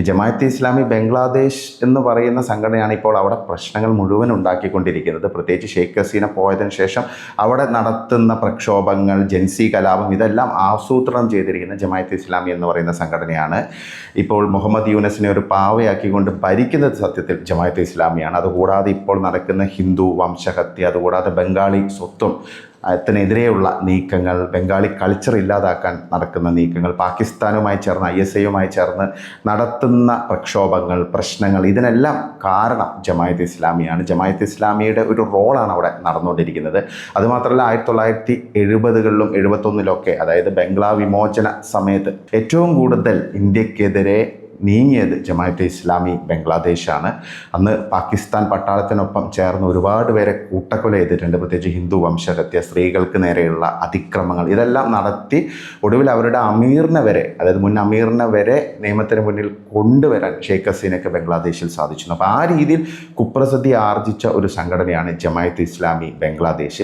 ഈ ജമാഅത്തെ ഇസ്ലാമി ബംഗ്ലാദേശ് എന്ന് പറയുന്ന സംഘടനയാണ് ഇപ്പോൾ അവിടെ പ്രശ്നങ്ങൾ മുഴുവൻ ഉണ്ടാക്കിക്കൊണ്ടിരിക്കുന്നത്. പ്രത്യേകിച്ച് ഷെയ്ഖ് ഹസീന പോയതിനു ശേഷം അവിടെ നടത്തുന്ന പ്രക്ഷോഭങ്ങൾ ജൻസി കലാപം ഇതെല്ലാം ആസൂത്രണം ചെയ്തിരിക്കുന്ന ജമാഅത്തെ ഇസ്ലാമി എന്ന് പറയുന്ന സംഘടനയാണ്. ഇപ്പോൾ മുഹമ്മദ് യൂനസിനെ ഒരു പാവയാക്കിക്കൊണ്ട് ഭരിക്കുന്നത് സത്യത്തിൽ ജമാഅത്തെ ഇസ്ലാമിയാണ്. അതുകൂടാതെ ഇപ്പോൾ നടക്കുന്ന ഹിന്ദു വംശഹത്യ അതുകൂടാതെ ബംഗാളി സ്വത്വം ത്തിനെതിരെയുള്ള നീക്കങ്ങൾ ബംഗാളി കൾച്ചർ ഇല്ലാതാക്കാൻ നടക്കുന്ന നീക്കങ്ങൾ പാകിസ്ഥാനുമായി ചേർന്ന് ഐ എസ് ഐയുമായി ചേർന്ന് നടത്തുന്ന പ്രക്ഷോഭങ്ങൾ പ്രശ്നങ്ങൾ ഇതിനെല്ലാം കാരണം ജമായത്ത് ഇസ്ലാമിയാണ്. ജമായത്ത് ഇസ്ലാമിയുടെ ഒരു റോളാണ് അവിടെ നടന്നുകൊണ്ടിരിക്കുന്നത്. അതുമാത്രമല്ല ആയിരത്തി തൊള്ളായിരത്തി എഴുപതുകളിലും എഴുപത്തൊന്നിലൊക്കെ അതായത് ബംഗ്ലാ വിമോചന സമയത്ത് ഏറ്റവും കൂടുതൽ ഇന്ത്യക്കെതിരെ നീങ്ങിയത് ജമാഅത്തെ ഇസ്ലാമി ബംഗ്ലാദേശാണ്. അന്ന് പാകിസ്ഥാൻ പട്ടാളത്തിനൊപ്പം ചേർന്ന് ഒരുപാട് പേരെ കൂട്ടക്കൊല ചെയ്തിട്ടുണ്ട്. പ്രത്യേകിച്ച് ഹിന്ദു വംശഹത്യ സ്ത്രീകൾക്ക് നേരെയുള്ള അതിക്രമങ്ങൾ ഇതെല്ലാം നടത്തി ഒടുവിൽ അവരുടെ അമീറിനെ വരെ അതായത് മുൻ അമീറിനെ വരെ നിയമത്തിന് മുന്നിൽ കൊണ്ടുവരാൻ ഷെയ്ഖ് ഹസീനയ്ക്ക് ബംഗ്ലാദേശിൽ സാധിച്ചു അപ്പോൾ ആ രീതിയിൽ കുപ്രസിദ്ധി ആർജിച്ച ഒരു സംഘടനയാണ് ജമാഅത്ത് ഇസ്ലാമി ബംഗ്ലാദേശ്.